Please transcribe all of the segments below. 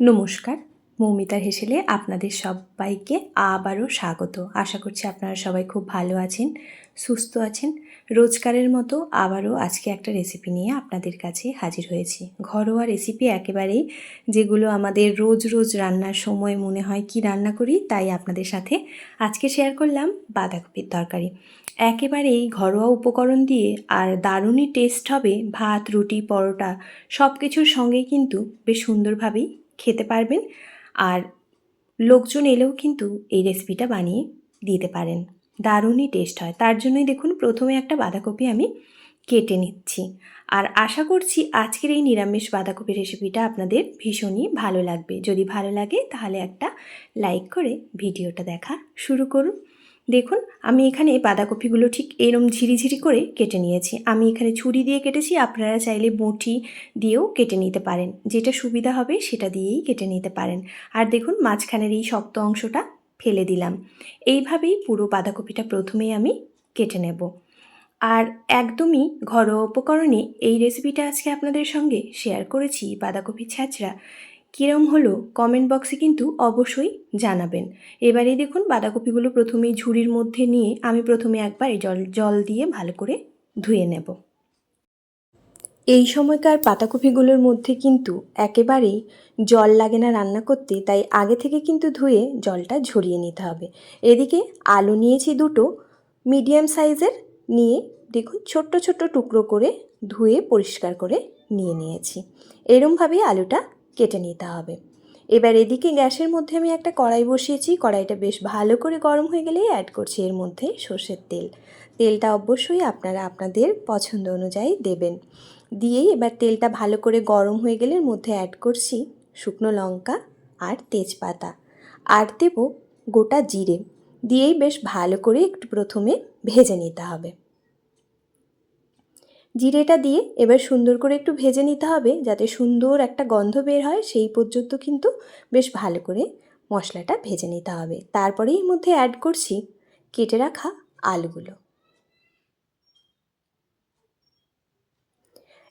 নমস্কার মৌমিতার হেসেলে আপনাদের সবাইকে আবারও স্বাগত। আশা করছি আপনারা সবাই খুব ভালো আছেন, সুস্থ আছেন। রোজকারের মতো আবারও আজকে একটা রেসিপি নিয়ে আপনাদের কাছে হাজির হয়েছি। ঘরোয়া রেসিপি একেবারেই যেগুলো আমাদের রোজ রোজ রান্নার সময় মনে হয় কি রান্না করি, তাই আপনাদের সাথে আজকে শেয়ার করলাম বাঁধাকপির তরকারি। একেবারেই ঘরোয়া উপকরণ দিয়ে আর দারুণই টেস্ট হবে ভাত, রুটি, পরোটা সব কিছুর সঙ্গেই কিন্তু বেশ সুন্দরভাবেই খেতে পারবেন। আর লোকজন এলেও কিন্তু এই রেসিপিটা বানিয়ে দিতে পারেন। দারুণই টেস্ট হয়। তার জন্যই দেখুন, প্রথমে একটা বাঁধাকপি আমি কেটে নিচ্ছি। আর আশা করছি আজকের এই নিরামিষ বাঁধাকপি রেসিপিটা আপনাদের ভীষণই ভালো লাগবে। যদি ভালো লাগে তাহলে একটা লাইক করে ভিডিওটা দেখা শুরু করুন। দেখুন, আমি এখানে বাঁধাকপিগুলো ঠিক এরম ঝিরিঝিরি করে কেটে নিয়েছি। আমি এখানে ছুরি দিয়ে কেটেছি, আপনারা চাইলে বঁটি দিয়েও কেটে নিতে পারেন। যেটা সুবিধা হবে সেটা দিয়েই কেটে নিতে পারেন। আর দেখুন, মাঝখানের এই শক্ত অংশটা ফেলে দিলাম। এইভাবেই পুরো বাঁধাকপিটা প্রথমেই আমি কেটে নেব। আর একদমই ঘরোয়া উপকরণে এই রেসিপিটা আজকে আপনাদের সঙ্গে শেয়ার করেছি, বাঁধাকপি ছ্যাঁচড়া কীরম হলো কমেন্ট বক্সে কিন্তু অবশ্যই জানাবেন। এবারে দেখুন বাঁধাকপিগুলো প্রথমেই ঝুড়ির মধ্যে নিয়ে আমি প্রথমে একবার জল জল দিয়ে ভালো করে ধুয়ে নেব। এই সময়কার পাতাকপিগুলোর মধ্যে কিন্তু একেবারেই জল লাগে না রান্না করতে, তাই আগে থেকে কিন্তু ধুয়ে জলটা ঝরিয়ে নিতে হবে। এদিকে আলু নিয়েছি দুটো মিডিয়াম সাইজের নিয়ে দেখুন ছোট্ট ছোট্ট টুকরো করে ধুয়ে পরিষ্কার করে নিয়ে নিয়েছি। এরমভাবেই আলুটা কেটে নিতে হবে। এবার এদিকে গ্যাসের মধ্যে আমি একটা কড়াই বসিয়েছি। কড়াইটা বেশ ভালো করে গরম হয়ে গেলেই অ্যাড করছি এর মধ্যে সর্ষের তেল। তেলটা অবশ্যই আপনারা আপনাদের পছন্দ অনুযায়ী দেবেন। দিয়েই এবার তেলটা ভালো করে গরম হয়ে গেলে এর মধ্যে অ্যাড করছি শুকনো লঙ্কা আর তেজপাতা। আর দেব গোটা জিরে। দিয়েই বেশ ভালো করে একটু প্রথমে ভেজে নিতে হবে। জিরেটা দিয়ে এবার সুন্দর করে একটু ভেজে নিতে হবে যাতে সুন্দর একটা গন্ধ বের হয়, সেই পর্যন্ত কিন্তু বেশ ভালো করে মশলাটা ভেজে নিতে হবে। তারপরে এর মধ্যে অ্যাড করছি কেটে রাখা আলুগুলো।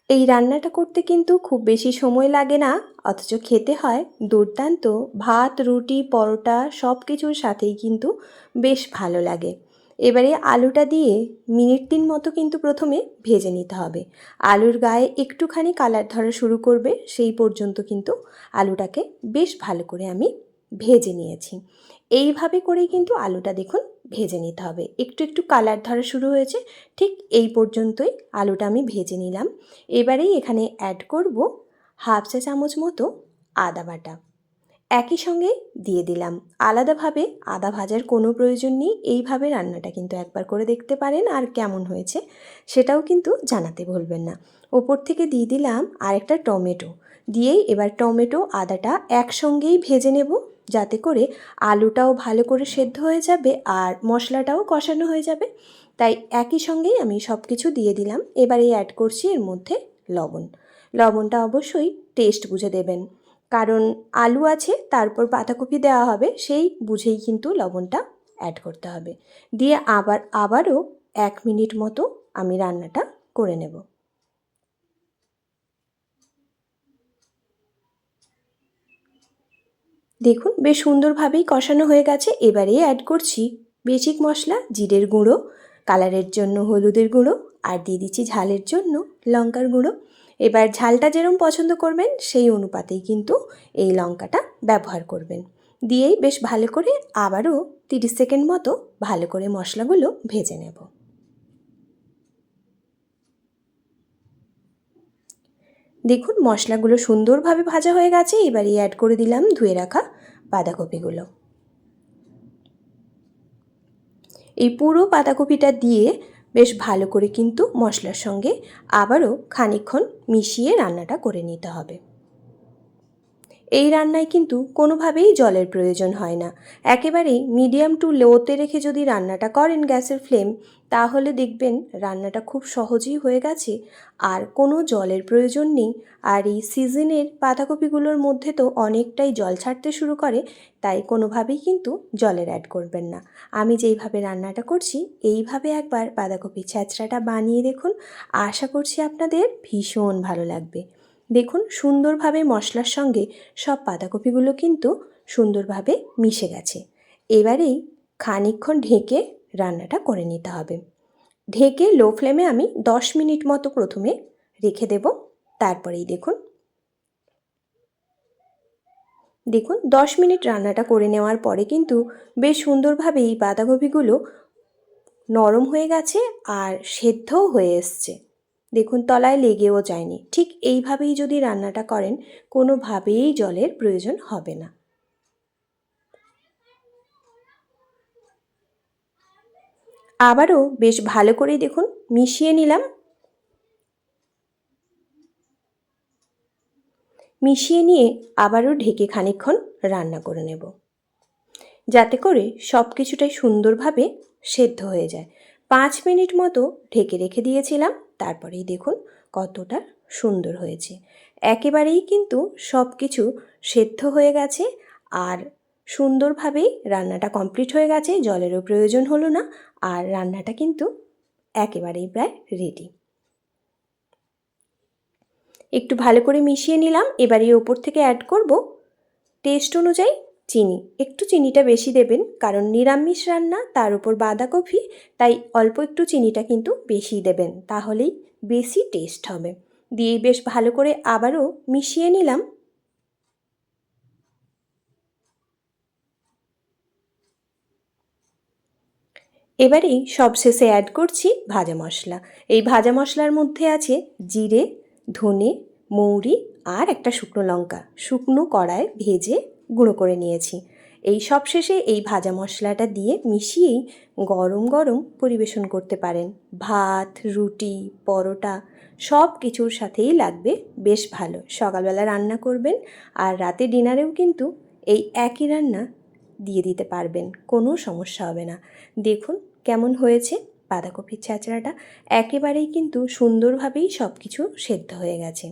এই রান্নাটা করতে কিন্তু খুব বেশি সময় লাগে না, অথচ খেতে হয় দুর্দান্ত। ভাত, রুটি, পরোটা সব কিছুর সাথেই কিন্তু বেশ ভালো লাগে। এবারে আলুটা দিয়ে মিনিট তিন মতো কিন্তু প্রথমে ভেজে নিতে হবে। আলুর গায়ে একটুখানি কালার ধরা শুরু করবে, সেই পর্যন্ত কিন্তু আলুটাকে বেশ ভালো করে আমি ভেজে নিয়েছি। এইভাবে করেই কিন্তু আলুটা দেখুন ভেজে নিতে হবে। একটু একটু কালার ধরা শুরু হয়েছে, ঠিক এই পর্যন্তই আলুটা আমি ভেজে নিলাম। এবারেই এখানে অ্যাড করব হাফ চা চামচ মতো আদা বাটা। একই সঙ্গে দিয়ে দিলাম। আলাদাভাবে আদা ভাজার কোনো প্রয়োজন নেই। এইভাবে রান্নাটা কিন্তু একবার করে দেখতে পারেন আর কেমন হয়েছে সেটাও কিন্তু জানাতে ভুলবেন না। ওপর থেকে দিয়ে দিলাম আরেকটা টমেটো। দিয়েই এবার টমেটো, আদাটা একসঙ্গেই ভেজে নেব যাতে করে আলুটাও ভালো করে সেদ্ধ হয়ে যাবে আর মশলাটাও কষানো হয়ে যাবে। তাই একই সঙ্গেই আমি সব কিছু দিয়ে দিলাম। এবারে অ্যাড করছি এর মধ্যে লবণ। লবণটা অবশ্যই টেস্ট বুঝে দেবেন। কারণ আলু আছে, তারপর বাঁধাকপি দেওয়া হবে, সেই বুঝেই কিন্তু লবণটা অ্যাড করতে হবে। দিয়ে আবার, আবারও এক মিনিট মতো আমি রান্নাটা করে নেব। দেখুন, বেশ সুন্দরভাবেই কষানো হয়ে গেছে, এবারে অ্যাড করছি বেসিক মশলা, জিরের গুঁড়ো কালারের জন্য হলুদের গুঁড়ো, আর দিয়ে দিচ্ছি ঝালের জন্য লঙ্কার গুঁড়ো। এবার ঝালটা যেরম পছন্দ করবেন, সেই অনুপাতেই কিন্তু এই লঙ্কাটা ব্যবহার করবেন। দিয়েই বেশ ভালো করে আবারও তিরিশ সেকেন্ড মতো ভালো করে মশলাগুলো ভেজে নেব। দেখুন, মশলাগুলো সুন্দরভাবে ভাজা হয়ে গেছে এবারই অ্যাড করে দিলাম ধুয়ে রাখা বাঁধাকপিগুলো। এই পুরো বাঁধাকপিটা দিয়ে বেশ ভালো করে কিন্তু মশলার সঙ্গে আবারও খানিক্ষণ মিশিয়ে রান্নাটা করে নিতে হবে। এই রান্নায় কিন্তু কোনোভাবেই জলের প্রয়োজন হয় না। একেবারেই মিডিয়াম টু লোতে রেখে যদি রান্নাটা করেন গ্যাসের ফ্লেম, তাহলে দেখবেন রান্নাটা খুব সহজেই হয়ে গেছে। আর কোনো জলের প্রয়োজন নেই। আর এই সিজনের বাঁধাকপিগুলোর মধ্যে তো অনেকটাই জল ছাড়তে শুরু করে, তাই কোনোভাবেই কিন্তু জলের অ্যাড করবেন না। আমি যেইভাবে রান্নাটা করছি, এইভাবে একবার বাঁধাকপি ছ্যাঁচড়াটা বানিয়ে দেখুন। আশা করছি আপনাদের ভীষণ ভালো লাগবে। দেখুন, সুন্দরভাবে মশলার সঙ্গে সব বাঁধাকপিগুলো কিন্তু সুন্দরভাবে মিশে গেছে। এবারেই খানিকক্ষণ ঢেকে রান্নাটা করে নিতে হবে। ঢেকে লো ফ্লেমে আমি দশ মিনিট মতো প্রথমে রেখে দেব, তারপরেই দেখুন। দেখুন, দশ মিনিট রান্নাটা করে নেওয়ার পরে কিন্তু বেশ সুন্দরভাবে এই বাঁধাকপিগুলো নরম হয়ে গেছে আর সেদ্ধও হয়ে এসছে। দেখুন, তলায় লেগেও যায়নি। ঠিক এইভাবেই যদি রান্নাটা করেন, কোনোভাবেই জলের প্রয়োজন হবে না। আবারও বেশ ভালো করেই দেখুন, মিশিয়ে নিলাম। মিশিয়ে নিয়ে আবারও ঢেকে খানিকক্ষণ রান্না করে নেব। যাতে করে সব কিছুটাই সুন্দরভাবে সেদ্ধ হয়ে যায়। পাঁচ মিনিট মতো ঢেকে রেখে দিয়েছিলাম। তারপরেই দেখুন কতটা সুন্দর হয়েছে। একেবারেই কিন্তু সব কিছু সেদ্ধ হয়ে গেছে আর সুন্দরভাবেই রান্নাটা কমপ্লিট হয়ে গেছে, জলেরও প্রয়োজন হলো না আর রান্নাটা কিন্তু একেবারেই প্রায় রেডি একটু ভালো করে মিশিয়ে নিলাম, এবার ওপর থেকে অ্যাড করব টেস্ট অনুযায়ী চিনি। একটু চিনিটা বেশি দেবেন, কারণ নিরামিষ রান্না তার উপর বাঁধাকপি, তাই অল্প একটু চিনিটা কিন্তু বেশি দেবেন, তাহলেই বেশি টেস্ট হবে। দিয়ে বেশ ভালো করে আবারও মিশিয়ে নিলাম। এবারেই সবশেষে অ্যাড করছি ভাজা মশলা। এই ভাজা মশলার মধ্যে আছে জিরে, ধনে, মৌরি আর একটা শুকনো লঙ্কা। শুকনো কড়ায় ভেজে গুঁড়ো করে নিয়েছি। এই সব শেষে এই ভাজা মশলাটা দিয়ে মিশিয়েই গরম গরম পরিবেশন করতে পারেন। ভাত, রুটি, পরোটা সব কিছুর সাথেই লাগবে বেশ ভালো। সকালবেলা রান্না করবেন আর রাতে ডিনারেও কিন্তু এই একই রান্না দিয়ে দিতে পারবেন, কোনো সমস্যা হবে না। দেখুন কেমন হয়েছে। বাঁধাকপির ছাঁচড়াটা একেবারেই কিন্তু সুন্দরভাবেই সব কিছু সেদ্ধ হয়ে গেছে।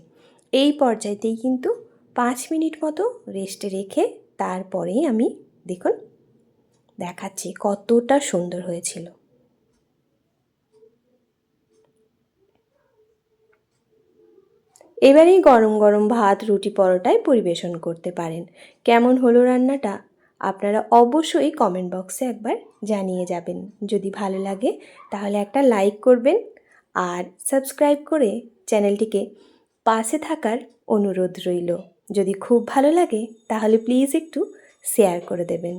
এই পর্যায়তেই কিন্তু পাঁচ মিনিট মতো রেস্টে রেখে তারপরেই আমি দেখুন দেখাচ্ছি কতটা সুন্দর হয়েছিল। এবারেই গরম গরম ভাত, রুটি পরোটায় পরিবেশন করতে পারেন। কেমন হলো রান্নাটা? আপনারা অবশ্যই কমেন্ট বক্সে একবার জানিয়ে যাবেন। যদি ভালো লাগে, তাহলে একটা লাইক করবেন আর সাবস্ক্রাইব করে চ্যানেলটিকে পাশে থাকার অনুরোধ রইল। যদি খুব ভালো লাগে, তাহলে প্লিজ একটু শেয়ার করে দেবেন।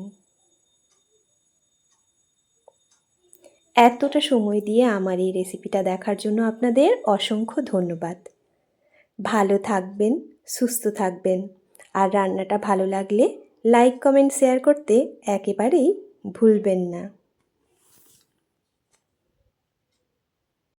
এতটা সময় দিয়ে আমার এই রেসিপিটা দেখার জন্য আপনাদের অসংখ্য ধন্যবাদ। ভালো থাকবেন, সুস্থ থাকবেন, আর রান্নাটা ভালো লাগলে লাইক, কমেন্ট, শেয়ার করতে একেবারেই ভুলবেন না।